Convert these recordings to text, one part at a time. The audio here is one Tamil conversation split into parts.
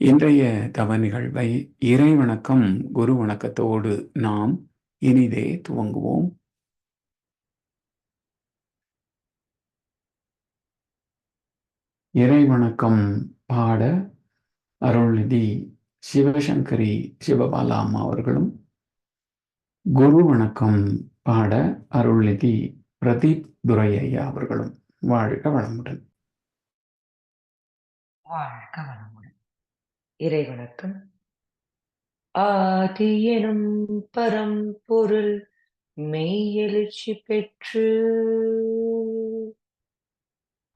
இன்றைய தவ நிகழ்வை இறை வணக்கம் குரு வணக்கத்தோடு நாம் இனிதே துவங்குவோம். இறை வணக்கம் பாட அருள்நிதி சிவசங்கரி சிவபாலா அம்மா அவர்களும் குரு வணக்கம் பாட அருள்நிதி பிரதீப் துரையா அவர்களும். வாழ்க வளமுடன். வாழ்க வளமுடன். இறை வணக்கம் ஆதி எனும் பரம்பொருள் மெய்யெழுச்சி பெற்று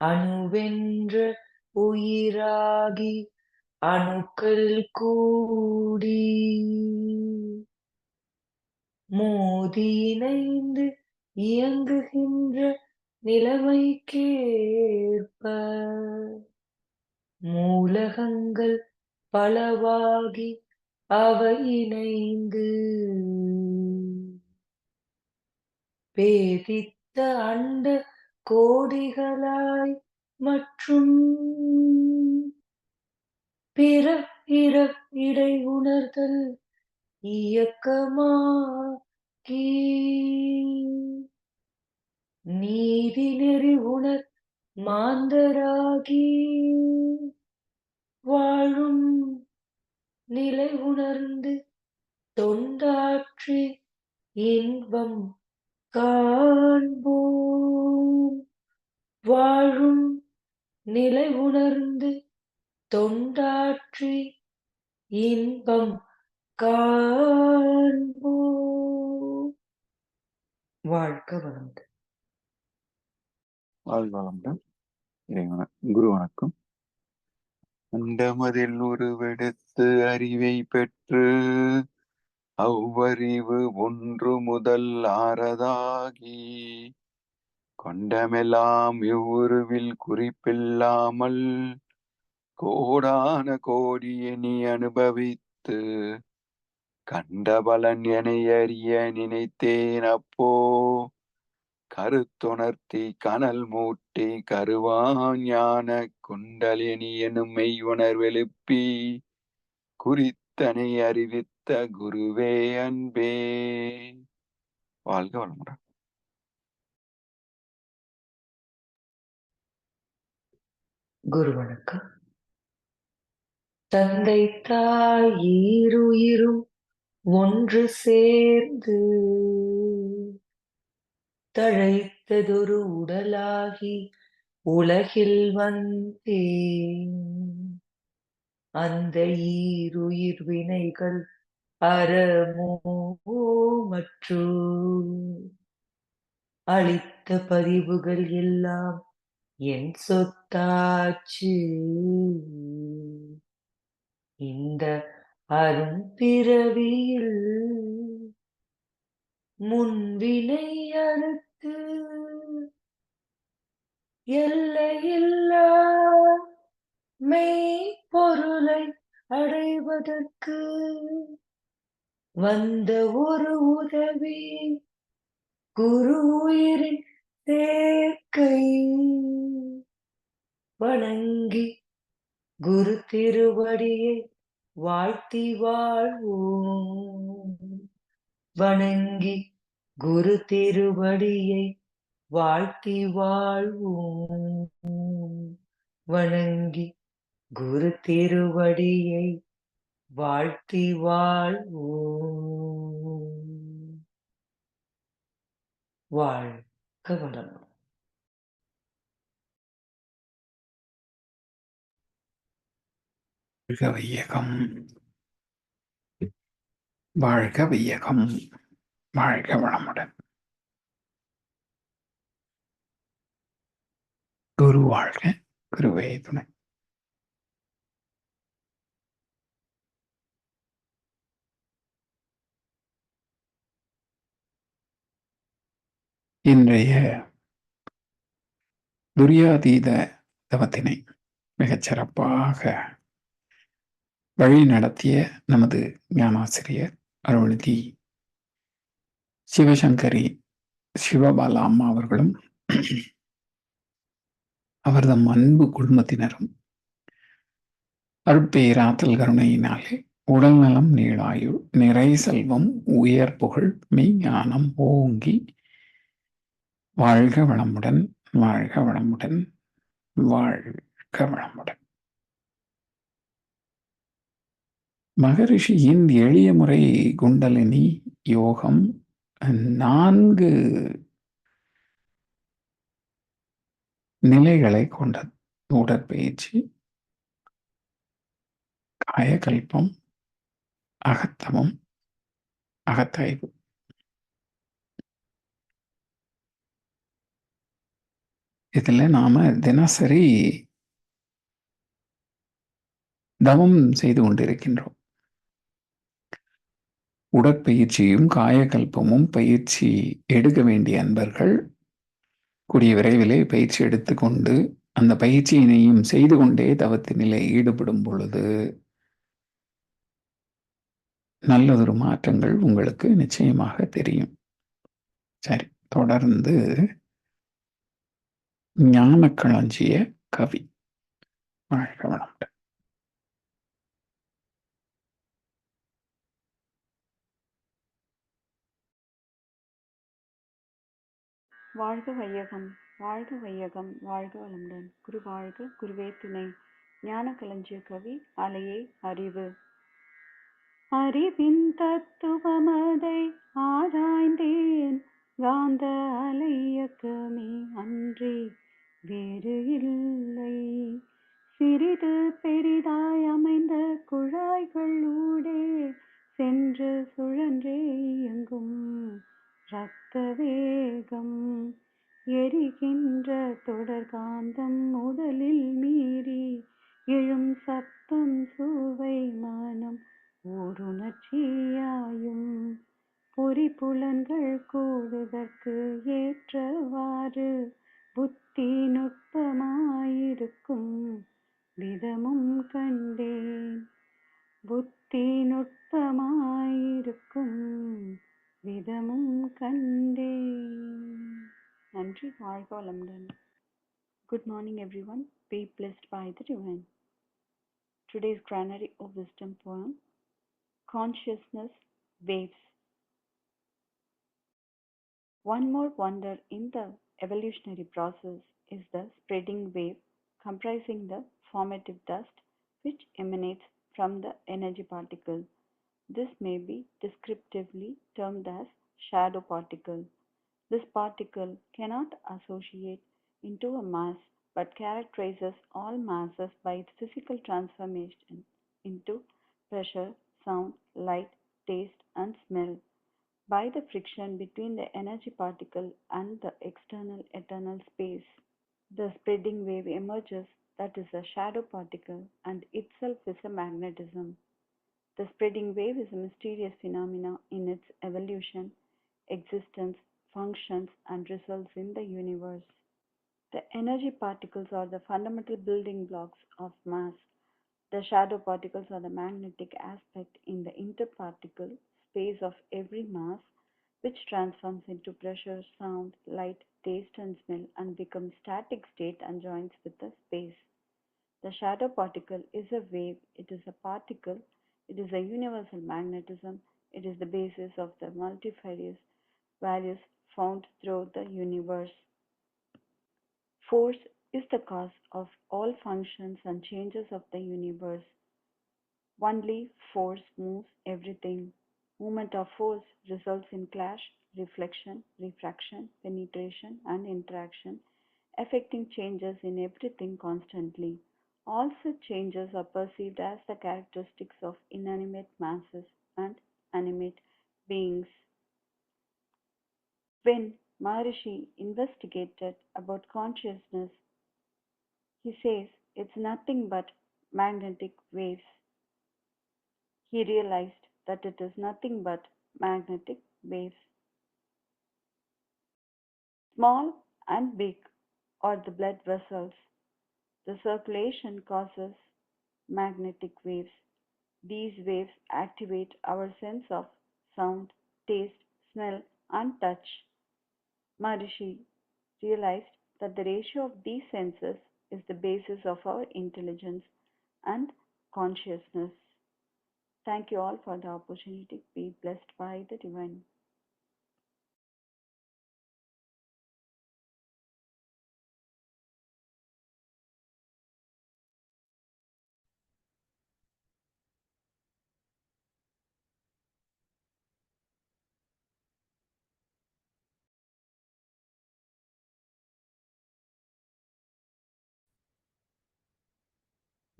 அணுவென்ற உயிராகி அணுக்கள் கூடி மோதி இணைந்து இயங்குகின்ற நிலவைக்கேற்ப மூலகங்கள் பலவாகி அவை இணைந்து பேதித்த அண்ட கோடிகளாய் மற்றும் பிற இற இடை உணர்தல் இயக்கமாகி நீதி நெறி உணர் மாந்தராகி வாழும் நிலை உணர்ந்து தொண்டாற்றி இன்பம் காண்போம். வாழும் நிலை உணர்ந்து தொண்டாற்றி இன்பம் காண்போம். வாழ்க வளர்ந்து வாழ்வாளமுடன் இறைவன குரு வணக்கம். அண்டமதில் உருவெடுத்து அறிவை பெற்று அவ்வறிவு ஒன்று முதல் ஆறதாகி கொண்டமெல்லாம் இவ்வுருவில் குறிப்பில்லாமல் கோடான கோடிய நீ அனுபவித்து கண்ட பலன் என அறிய நினைத்தேன் அப்போ. கருத்துணர்த்தி கனல் மூட்டி கருவாஞான குண்டலினி எனும் மெய் உணர்வெழுப்பி குறித்தனை அறிவித்த குருவே அன்பே. வாழ்க வளமுடன். குரு வணக்கம். தந்தை தாய் ஈருயிரும் ஒன்று சேர்ந்து தழைத்ததொரு உடலாகி உலகில் வந்தேன். அந்த ஈருயிர் வினைகள் அறமோ மற்றும் அளித்த பதிவுகள் எல்லாம் என் சொத்தாச்சு. இந்த அரும்பிறவியில் முன்வினை அறுத்து எல்லையில்லா மெய் பொருளை அடைவதற்கு வந்த ஒரு உதவி குரு உயிரின் சேர்க்கை வணங்கி குரு திருவடியை வாழ்த்தி வாழ்வோம். வணங்கி குரு திருவடியை வாழ்த்தி வாழ்வோம். வணங்கி குரு திருவடியை வாழ்த்தி வாழ்வோம். வாழ்க வளம் வையகம். வாழ்க வையகம். வாழ்க வளமுடன். குரு வாழ்க குருவே துணை. இன்றைய துரியாதீத தவத்தினை மிகச் சிறப்பாக வழி நடத்திய நமது ஞானாசிரியர் அருள்தி சிவசங்கரி சிவபாலா அம்மா அவர்களும் அவர்தம் அன்பு குடும்பத்தினரும் அருட்பேராத்தல் கருணையினாலே உடல்நலம் நீளாயுள் நிறை செல்வம் உயர் புகழ் மெய்ஞானம் ஓங்கி வாழ்க வளமுடன் வாழ்க வளமுடன் வாழ்க வளமுடன். மகரிஷியின் எளிய முறை குண்டலினி யோகம் நான்கு நிலைகளை கொண்டது உடற்பயிற்சி காயகல்பம் அகத்தமம் அகத்தாய்வு. இதுல நாம தினசரி தவம் செய்து கொண்டிருக்கின்றோம். உடற்பயிற்சியும் காயகல்பமும் பயிற்சி எடுக்க வேண்டிய அன்பர்கள் கூடிய விரைவிலே பயிற்சி எடுத்துக்கொண்டு அந்த பயிற்சியினையும் செய்து கொண்டே தவத்தினிலே ஈடுபடும் பொழுது நல்லதொரு மாற்றங்கள் உங்களுக்கு நிச்சயமாக தெரியும். சரி தொடர்ந்து ஞானக்களஞ்சிய கவி. வாழ்க வளம். வாழ்க வையகம் வாழ்க வையகம் வாழ்க வளமுடன். குரு வாழ்க குருவே துணை. ஞான கலஞ்சிய கவி அலையே அறிவு. அறிவின் தத்துவமதை ஆராய்ந்தேன். காந்த அலையக்கமே அன்றி வேறு இல்லை. சிறிது பெரிதாய் அமைந்த குழாய்கள் ஊடே சென்று சுழன்றே இயங்கும். இரத்த வேகம் எரிகின்ற தொடர்காந்தம் முதலில் மீறி எழும் சத்தம் சுவை மனம் ஓருணர்ச்சியாயும் பொறிப்புலன்கள் கூடுதற்கு ஏற்றவாறு புத்தி நுட்பமாயிருக்கும் விதமும் கண்டேன். புத்தி நுட்பமாயிருக்கும் விதமும் கண்டேன் நன்றி வாழ்க வளமுடன் good morning every one be blessed by the divine today's granary of wisdom poem consciousness waves one more wonder in the evolutionary process is the spreading wave comprising the formative dust which emanates from the energy particle this may be descriptively termed as shadow particle. This particle cannot associate into a mass but characterizes all masses by its physical transformation into pressure, sound, light, taste, and smell by the friction between the energy particle and the external eternal space. The spreading wave emerges that is a shadow particle and itself is a magnetism. The spreading wave is a mysterious phenomena in its evolution, existence, functions, and results in the universe. The energy particles are the fundamental building blocks of mass. The shadow particles are the magnetic aspect in the interparticle space of every mass, which transforms into pressure, sound, light, taste, and smell and becomes static state and joins with the space. The shadow particle is a wave, it is a particle it is a universal magnetism. It is the basis of the multifarious values found throughout the universe. Force is the cause of all functions and changes of the universe. Only force moves everything. Movement of force results in clash, reflection, refraction, penetration, and interaction, affecting changes in everything constantly. All such changes are perceived as the characteristics of inanimate masses and animate beings. When Maharishi investigated about consciousness, he says it's nothing but magnetic waves. He realized that it is nothing but magnetic waves. Small and big are the blood vessels. The circulation causes magnetic waves. These waves activate our sense of sound, taste, smell, and touch. Maharishi realized that the ratio of these senses is the basis of our intelligence and consciousness. Thank you all for the opportunity. Be blessed by the divine.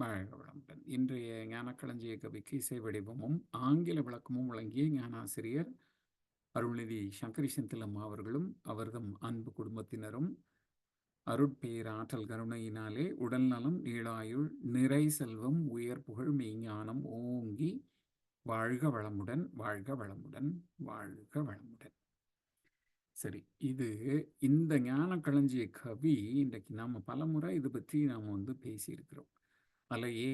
வாழ்க வளமுடன் இன்றைய ஞானக்களஞ்சிய கவிக்கு இசை வடிவமும் ஆங்கில விளக்கமும் வழங்கிய ஞானாசிரியர் அருள்நிதி சங்கரி செந்திலம்மா அவர்களும் அவர்தம் அன்பு குடும்பத்தினரும் அருட்பேர் ஆற்றல் கருணையினாலே உடல் நலம் நீளாயுள் நிறை செல்வம் உயர் புகழ் மெய்ஞானம் ஓங்கி வாழ்க வளமுடன் வாழ்க வளமுடன் வாழ்க வளமுடன். சரி இது இந்த ஞான களஞ்சிய கவி இன்றைக்கு நாம் பலமுறை இதை பற்றி நாம் வந்து பேசியிருக்கிறோம். அலையே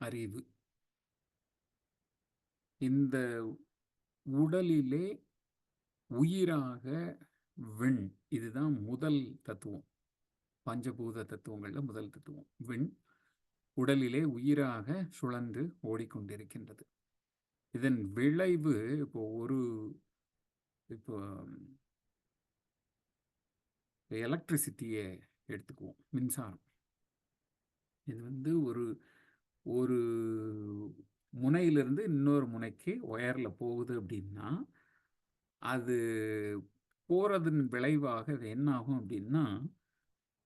அறிவு. இந்த உடலிலே உயிராக விண் இதுதான் முதல் தத்துவம். பஞ்சபூத தத்துவங்களில் முதல் தத்துவம். விண் உடலிலே உயிராக சுழன்று ஓடிக்கொண்டிருக்கின்றது. இதன் விளைவு இப்போ ஒரு இப்போ எலக்ட்ரிசிட்டியை எடுத்துக்குவோம். மின்சாரம். இது வந்து ஒரு ஒரு முனையிலிருந்து இன்னொரு முனைக்கு ஒயரில் போகுது அப்படின்னா அது போகிறதன் விளைவாக அது என்னாகும் அப்படின்னா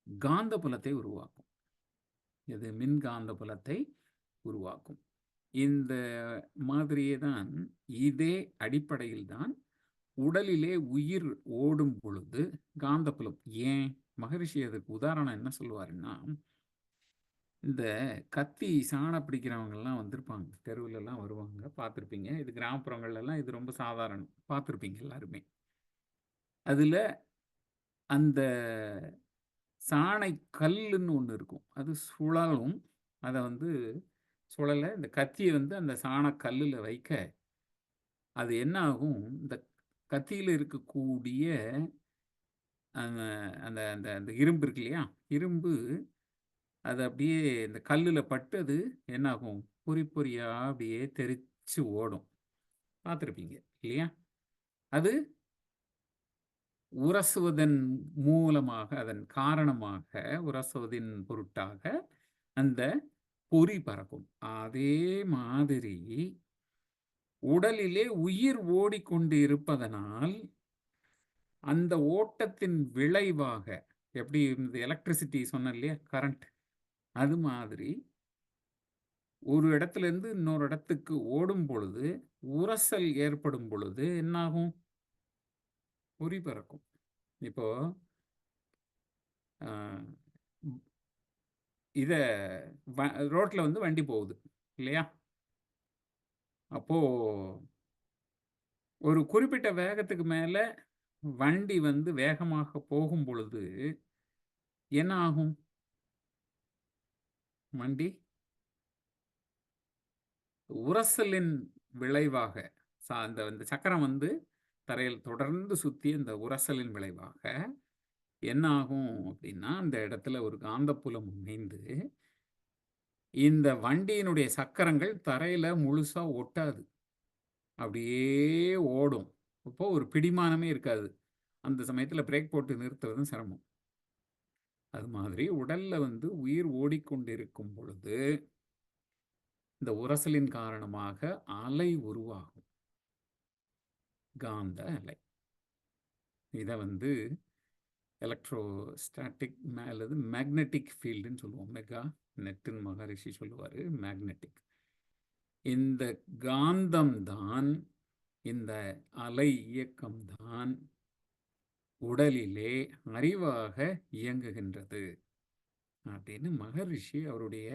காந்த புலத்தை உருவாக்கும். இது மின்காந்த புலத்தை உருவாக்கும். இந்த மாதிரியே தான் இதே அடிப்படையில் தான் உடலிலே உயிர் ஓடும் பொழுது காந்தப்புலம் ஏன்? மகரிஷி அதுக்கு உதாரணம் என்ன சொல்லுவாருன்னா இந்த கத்தி சாண பிடிக்கிறவங்கெல்லாம் வந்திருப்பாங்க. தெருவுலலாம் வருவாங்க. பார்த்துருப்பீங்க. இது கிராமப்புறங்கள்லாம் இது ரொம்ப சாதாரணம். பார்த்துருப்பீங்க எல்லாருமே. அதில் அந்த சாணை கல்லுன்னு ஒன்று இருக்கும். அது சுழலும். அதை வந்து சுழலை. இந்த கத்தியை வந்து அந்த சாண கல்லில் வைக்க அது என்ன ஆகும் இந்த கத்தியில் இருக்கக்கூடிய அந்த அந்த அந்த அந்த இரும்பு இருக்கு இல்லையா? இரும்பு அது அப்படியே இந்த கல்லில் பட்டு அது என்னாகும்? பொறி பொறியாக அப்படியே தெரிச்சு ஓடும். பார்த்துருப்பீங்க இல்லையா? அது உரசுவதன் மூலமாக அதன் காரணமாக உரசுவதின் பொருட்டாக அந்த பொறி பறக்கும். அதே மாதிரி உடலிலே உயிர் ஓடிக்கொண்டு இருப்பதனால் அந்த ஓட்டத்தின் விளைவாக எப்படி இந்த எலக்ட்ரிசிட்டி சொன்ன இல்லையா? கரண்ட் அது மாதிரி ஒரு இடத்துல இருந்து இன்னொரு இடத்துக்கு ஓடும் பொழுது உரசல் ஏற்படும் பொழுது என்னாகும்? பொறி பறக்கும். இப்போ இத ரோட்ல வந்து வண்டி போகுது இல்லையா? அப்போ ஒரு குறிப்பிட்ட வேகத்துக்கு மேல வண்டி வந்து வேகமாக போகும் பொழுது என்ன ஆகும் வண்டி உரசலின் விளைவாக அந்த இந்த சக்கரம் வந்து தரையில் தொடர்ந்து சுற்றி அந்த உரசலின் விளைவாக என்ன ஆகும் அப்படின்னா அந்த இடத்துல ஒரு காந்தப்புலம் அமைந்து இந்த வண்டியினுடைய சக்கரங்கள் தரையில் முழுசாக ஒட்டாது. அப்படியே ஓடும். அப்போது ஒரு பிடிமானமே இருக்காது. அந்த சமயத்தில் பிரேக் போட்டு நிறுத்துறதும் சிரமம். அது மாதிரி உடல்ல வந்து உயிர் ஓடிக்கொண்டிருக்கும் பொழுது இந்த உரசலின் காரணமாக அலை உருவாகும். காந்த அலை. இதை வந்து எலக்ட்ரோஸ்டாட்டிக் அல்லது மேக்னெட்டிக் ஃபீல்டுன்னு சொல்லுவோம். மெகா நெட்டுன்னு மகரிஷி சொல்லுவார் மேக்னெட்டிக் இந்த காந்தம் தான் இந்த அலை இயக்கம்தான் உடலிலே அறிவாக இயங்குகின்றது. அப்படின்னு மகரிஷி அவருடைய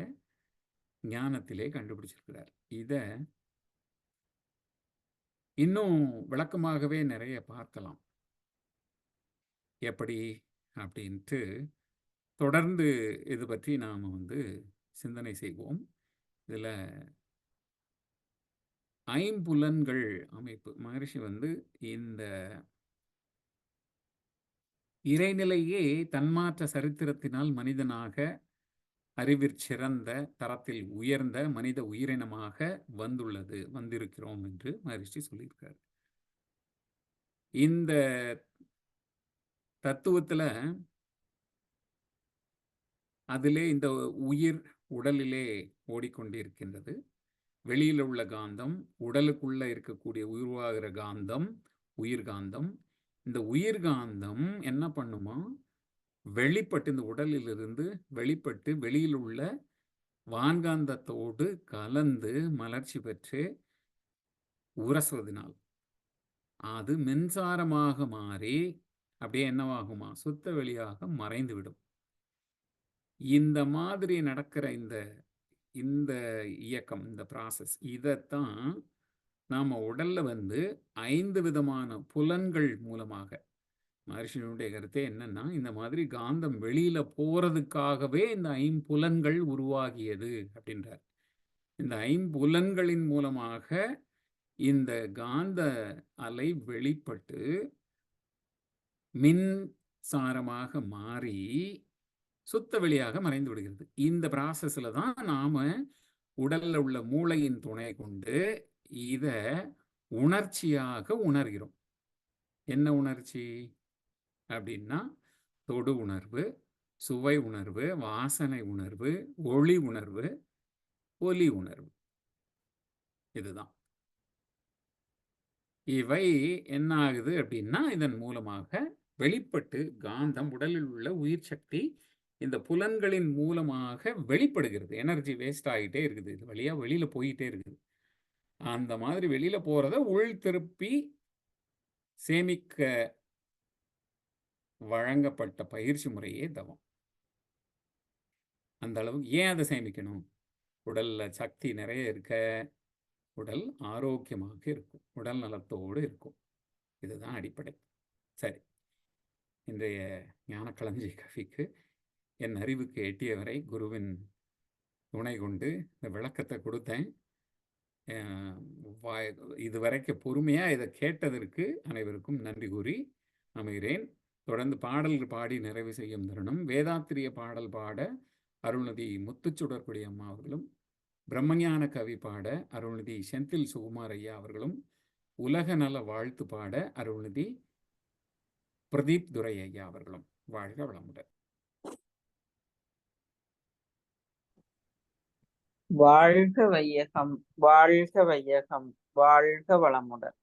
ஞானத்திலே கண்டுபிடிச்சிருக்கிறார். இதை இன்னும் விளக்கமாகவே நிறைய பார்க்கலாம். எப்படி? அப்படின்ட்டு தொடர்ந்து இது பற்றி நாம் வந்து சிந்தனை செய்வோம். இதில் ஐம்புலன்கள் அமைப்பு. மகரிஷி வந்து இந்த இறைநிலையே தன்மாற்ற சரித்திரத்தினால் மனிதனாக அறிவிற் சிறந்த தரத்தில் உயர்ந்த மனித உயிரினமாக வந்துள்ளது வந்திருக்கிறோம் என்று மகரிஷி சொல்லியிருக்கார். இந்த தத்துவத்தில் அதிலே இந்த உயிர் உடலிலே ஓடிக்கொண்டிருக்கின்றது. வெளியில் உள்ள காந்தம் உடலுக்குள்ள இருக்கக்கூடிய உருவாகிற காந்தம் உயிர்காந்தம் இந்த உயிர்காந்தம் என்ன பண்ணுமா? வெளிப்பட்டு இந்த உடலிலிருந்து வெளிப்பட்டு வெளியில் உள்ள வான்காந்தத்தோடு கலந்து மலர்ச்சி பெற்று உரசுவதனால். அது மின்சாரமாக மாறி அப்படியே என்னவாகுமா? சுத்த வெளியாக மறைந்துவிடும். இந்த மாதிரி நடக்கிற இந்த இந்த இயக்கம் இந்த ப்ராசஸ் இதைத்தான் நாம் உடலில் வந்து ஐந்து விதமான புலன்கள் மூலமாக மகர்ஷியினுடைய கருத்தே என்னன்னா இந்த மாதிரி காந்தம் வெளியில போறதுக்காகவே இந்த ஐம்புலன்கள் உருவாகியது அப்படின்றார். இந்த ஐம்புலன்களின் மூலமாக இந்த காந்த அலை வெளிப்பட்டு மின்சாரமாக மாறி சுத்த வெளியாக மறைந்து விடுகிறது. இந்த ப்ராசஸில் தான் நாம் உடலில் உள்ள மூளையின் துணை கொண்டு இதை உணர்ச்சியாக உணர்கிறோம். என்ன உணர்ச்சி? அப்படின்னா தொடு உணர்வு சுவை உணர்வு வாசனை உணர்வு ஒளி உணர்வு ஒலி உணர்வு. இதுதான். இவை என்ன ஆகுது அப்படின்னா இதன் மூலமாக வெளிப்பட்டு காந்தம் உடலில் உள்ள உயிர் சக்தி இந்த புலன்களின் மூலமாக வெளிப்படுகிறது. எனர்ஜி வேஸ்ட் ஆகிட்டே இருக்குது. இது வழியாக வெளியில் போயிட்டே இருக்குது. அந்த மாதிரி வெளியில் போகிறத உள் திருப்பி சேமிக்க வழங்கப்பட்ட பயிற்சி முறையே தவம். அந்த அளவுக்கு ஏன் அதை சேமிக்கணும்? உடலில் சக்தி நிறைய இருக்க உடல் ஆரோக்கியமாக இருக்கும் உடல் நலத்தோடு இருக்கும். இதுதான் அடிப்படை. சரி. இன்றைய ஞானக்களஞ்சி கவிக்கு என் அறிவுக்கு எட்டிய வரை குருவின் துணை கொண்டு இந்த விளக்கத்தை கொடுத்தேன். வாய் இதுவரைக்கும் பொறுமையாக இதை கேட்டதற்கு அனைவருக்கும் நன்றி கூறி அமைகிறேன். தொடர்ந்து பாடல்கள் பாடி நிறைவு செய்யும் தருணம். வேதாத்திரிய பாடல் பாட அருள்நிதி முத்துச்சுடற்குடி அம்மா அவர்களும் பிரம்மஞான கவி பாட அருள்நிதி செந்தில் சுகுமார் ஐயா அவர்களும் உலக நல வாழ்த்து பாட அருள்நிதி பிரதீப் துரை ஐயா அவர்களும். வாழ்க வளமுடன். வாழ்க வையகம் வாழ்க வையகம் வாழ்க வளமுடன்.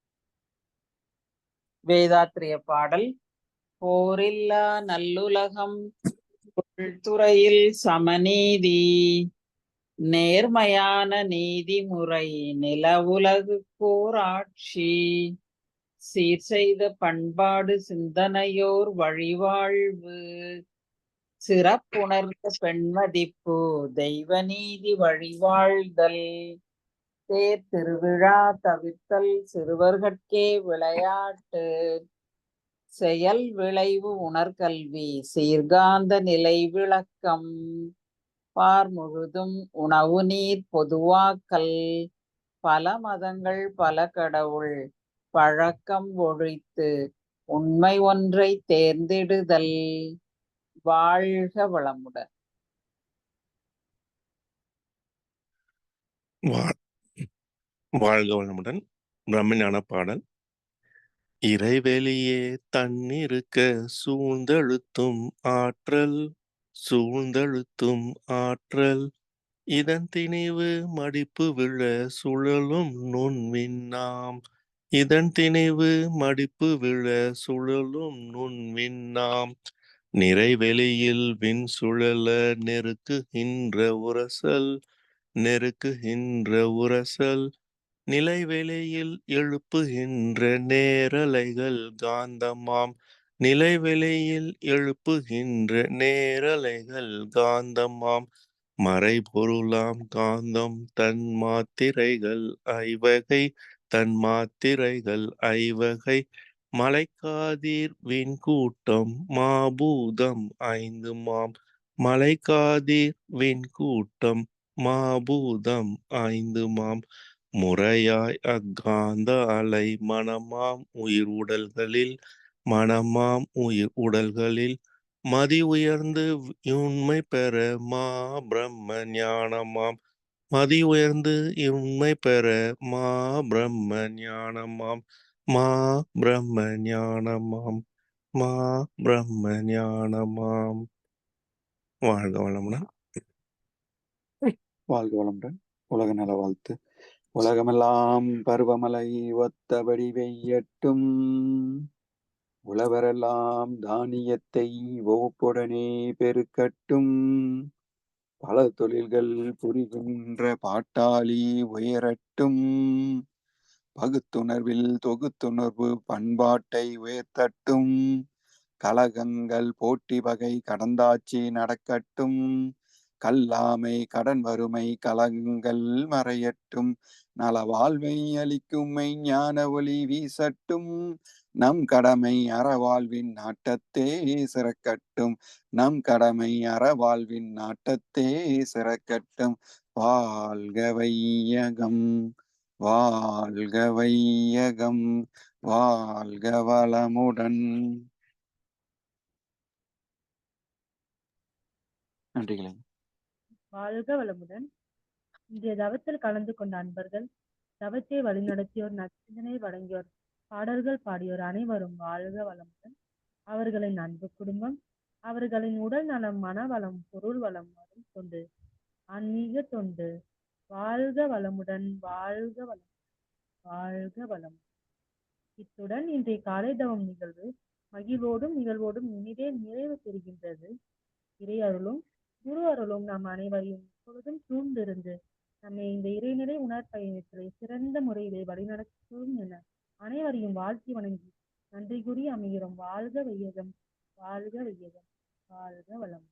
வேதாத்திரிய பாடல் போரில்லா நல்லுலகம் துறையில் சமநீதி நேர்மையான நீதிமுறை நில நிலவுலகு போராட்சி சீர் செய்த பண்பாடு சிந்தனையோர் வழிவாழ்வு சிறப்புணர்ந்த பெண்மதிப்பு தெய்வ நீதி வழிவாழ்தல் தேர் திருவிழா தவிர்த்தல் சிறுவர்கட்கே விளையாட்டு செயல் விளைவு உணர்கல்வி சீர்காந்த நிலை விளக்கம் பார் முழுதும் உணவு நீர் பொதுவாக்கல் பல மதங்கள் பல கடவுள் பழக்கம் ஒழித்து உண்மை ஒன்றை தேர்ந்தெடுதல். வாழ்க வளமுடன். வாழ்க வளமுடன். பிரம்மஞான பாடல் இறைவெளியே தன்னிருக்க சூழ்ந்தழுத்தும் ஆற்றல் சூழ்ந்தழுத்தும் ஆற்றல். இதன் திணிவு மடிப்பு விழ சுழலும் நுண்விண்ணாம் இதன் திணிவு மடிப்பு விழ சுழலும் நுண் விண்ணாம் நிறைவெளியில் விண் சுழல நெருக்குகின்ற உரசல் நெருக்குகின்ற உரசல் நிலைவெளியில் எழுப்புகின்ற நேரலைகள் காந்தமாம். நிலைவெளியில் எழுப்புகின்ற நேரலைகள் காந்தமாம். மறைபொருளாம் காந்தம் தன் மாத்திரைகள் ஐவகை தன் மாத்திரைகள் ஐவகை மலைக்காதீர் விண்கூட்டம் மாபூதம் ஐந்து மாம் மலைக்காதீர் விண்கூட்டம் மாபூதம் ஐந்து மாம் முறையாய் அக்காந்த அலை மனமாம் உயிர் உடல்களில் மனமாம் உயிர் உடல்களில். மதி உயர்ந்து உண்மை பெற மா பிரம்ம ஞானமாம். மதி உயர்ந்து உண்மை பெற மா பிரம்ம ஞானமாம். மா பிரம்ம ஞானமாம் மா பிரம்ம ஞானமாம் வாழ்க வளமுடன். வாழ்க வளமுடன். உலக நல வாழ்த்து. உலகமெல்லாம் பருவமழை ஒத்தபடி வெய்யட்டும். உழவரெல்லாம் தானியத்தை ஒப்புடனே பெருக்கட்டும். பல தொழில்கள் புரிகின்ற பாட்டாளி உயரட்டும். பகுத்துணர்வில் தொகுத்துணர்வு பண்பாட்டை உயர்த்தட்டும். கலகங்கள் போட்டி வகை கடந்தாட்சி நடக்கட்டும். கல்லாமை கடன் வறுமை கலகங்கள் மறையட்டும். நல வாழ்வை அளிக்கும் ஞான ஒளி வீசட்டும். நம் கடமை அறவாழ்வின் நாட்டத்தே சிறக்கட்டும். நம் கடமை அறவாழ்வின் நாட்டத்தே சிறக்கட்டும். வாழ்க வையகம். வாழ்க வையகம் வாழ்க வளமுடன். நன்றிகளை. வாழ்க வளமுடன். இன்றைய தவத்தில் கலந்து கொண்ட அன்பர்கள் தவத்தை வழிநடத்தியோர் நச்சிந்தனை வழங்கியோர் பாடல்கள் பாடியோர் அனைவரும் வாழ்க வளமுடன். அவர்களின் அன்பு குடும்பம் அவர்களின் உடல் நலம் மனவளம் பொருள் வளம் அருள் தொண்டு ஆன்மீக தொண்டு வாழ்க வளமுடன் வாழ்க வளம் வாழ்க வளம் இத்துடன் இன்றைய காலை தவம் நிகழ்வு மகிழ்வோடும் நிகழ்வோடும் இனிதே நிறைவு பெறுகின்றது. இறை அருளும் குரு அருளும் நாம் அனைவரையும் எப்பொழுதும் சூழ்ந்திருந்து நம்மை இந்த இறைநிலை உணர்பயணத்திலே சிறந்த முறையிலே வழிநடத்தும் என அனைவரையும் வாழ்த்தி வணங்கி நன்றி கூறி அமைகிறோம். வாழ்க வையகம் வாழ்க வையகம் வாழ்க வளம்